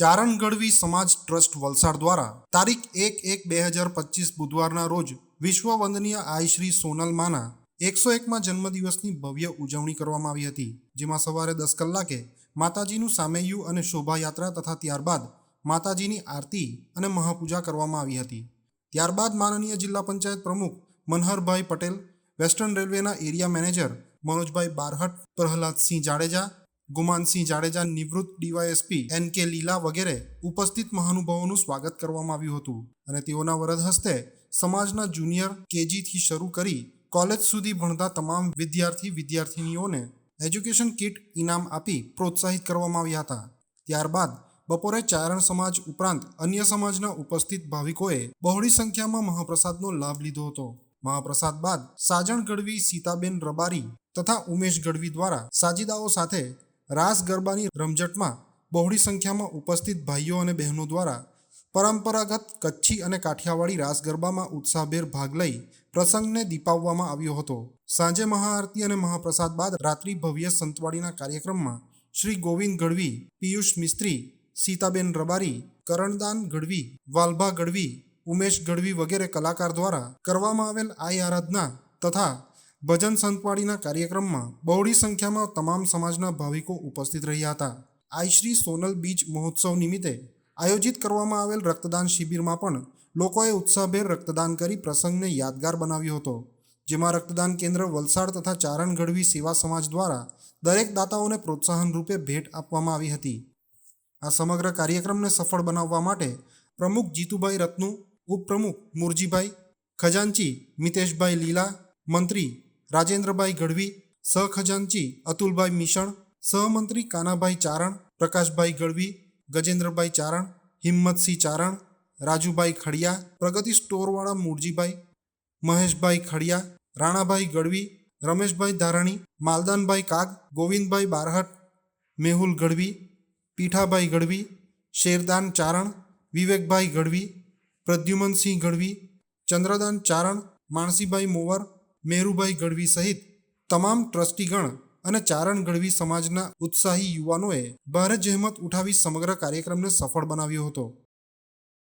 ચારણ ગઢવી સમાજ ટ્રસ્ટ વલસાડ દ્વારા તારીખ એક એક બે હજાર પચીસ બુધવારના રોજ વિશ્વ વંદનીય આઈશ્રી સોનલ માના એકસો એકમાં જન્મદિવસની ભવ્ય ઉજવણી કરવામાં આવી હતી, જેમાં સવારે દસ કલાકે માતાજીનું સામેયું અને શોભાયાત્રા તથા ત્યારબાદ માતાજીની આરતી અને મહાપૂજા કરવામાં આવી હતી. ત્યારબાદ માનનીય જિલ્લા પંચાયત પ્રમુખ મનહરભાઈ પટેલ, વેસ્ટર્ન રેલવેના એરિયા મેનેજર મનોજભાઈ બારહટ, પ્રહલાદસિંહ જાડેજા ગુમાનસિંહ જાડેજા નિવૃત્ત ડીવાયએસપી એન કે લીલા વગેરે ઉપસ્થિત મહાનુભાવોનું સ્વાગત કરવામાં આવ્યું હતું અને તેઓના વરદ હસ્તે સમાજના જુનિયર કેજીથી શરૂ કરી કોલેજ સુધી ભણતા તમામ વિદ્યાર્થી વિદ્યાર્થિનીઓને એજ્યુકેશન કિટ ઇનામ આપી પ્રોત્સાહિત કરવામાં આવ્યા હતા. ત્યારબાદ બપોરે ચારણ સમાજ ઉપરાંત અન્ય સમાજના ઉપસ્થિત ભાવિકોએ બહોળી સંખ્યામાં મહાપ્રસાદનો લાભ લીધો હતો. મહાપ્રસાદ બાદ સાજણ ગઢવી સીતાબેન રબારી તથા ઉમેશ ગઢવી દ્વારા સાજીદાઓ સાથે રાસ ગરબાની રમઝટમાં બહોળી સંખ્યામાં ઉપસ્થિત ભાઈઓ અને બહેનો દ્વારા પરંપરાગત કચ્છી અને કાઠિયાવાડી રાસ ગરબામાં ઉત્સાહભેર ભાગ લઈ પ્રસંગને દીપાવવામાં આવ્યો હતો. સાંજે મહાઆરતી અને મહાપ્રસાદ બાદ રાત્રિ ભવ્ય સંતવાડીના કાર્યક્રમમાં શ્રી ગોવિંદ ગઢવી, પિયુષ મિસ્ત્રી, સીતાબેન રબારી, કરણદાન ગઢવી, વાલભા ગઢવી, ઉમેશ ગઢવી વગેરે કલાકાર દ્વારા કરવામાં આવેલ આઈ આરાધના તથા ભજન સંતવાડીના કાર્યક્રમમાં બહોળી સંખ્યામાં તમામ સમાજના ભાવિકો ઉપસ્થિત રહ્યા હતા. આઈશ્રી સોનલ બીજ મહોત્સવ નિમિત્તે આયોજિત કરવામાં આવેલ રક્તદાન શિબિરમાં પણ લોકોએ ઉત્સાહભેર રક્તદાન કરી પ્રસંગને યાદગાર બનાવ્યો હતો. જેમાં રક્તદાન કેન્દ્ર વલસાડ તથા ચારણ ગઢવી સેવા સમાજ દ્વારા દરેક દાતાઓને પ્રોત્સાહન રૂપે ભેટ આપવામાં આવી હતી. આ સમગ્ર કાર્યક્રમને સફળ બનાવવા માટે પ્રમુખ જીતુભાઈ રત્નુ, ઉપપ્રમુખ મુરજીભાઈ, ખજાનચી મિતેશભાઈ લીલા, મંત્રી રાજેન્દ્રભાઈ ગઢવી સહખજાનચી અતુલભાઈ મિશણ સહમંત્રી કાનાભાઈ ચારણ પ્રકાશભાઈ ગઢવી ગજેન્દ્રભાઈ ચારણ હિંમતસિંહ ચારણ રાજુભાઈ ખડિયા પ્રગતિ સ્ટોરવાળા મૂળજીભાઈ મહેશભાઈ ખડિયા રાણાભાઈ ગઢવી રમેશભાઈ ધારાણી માલદાનભાઈ કાગ ગોવિંદભાઈ બારહટ મેહુલ ગઢવી પીઠાભાઈ ગઢવી શેરદાન ચારણ વિવેકભાઈ ગઢવી પ્રદ્યુમનસિંહ ગઢવી ચંદ્રદાન ચારણ માણસીભાઈ મોવર મેરુભાઈ ગઢવી સહિત તમામ ટ્રસ્ટીગણ અને ચારણ ગઢવી સમાજના ઉત્સાહી યુવાનોએ ભારે જહેમત ઉઠાવી સમગ્ર કાર્યક્રમને સફળ બનાવ્યો હતો.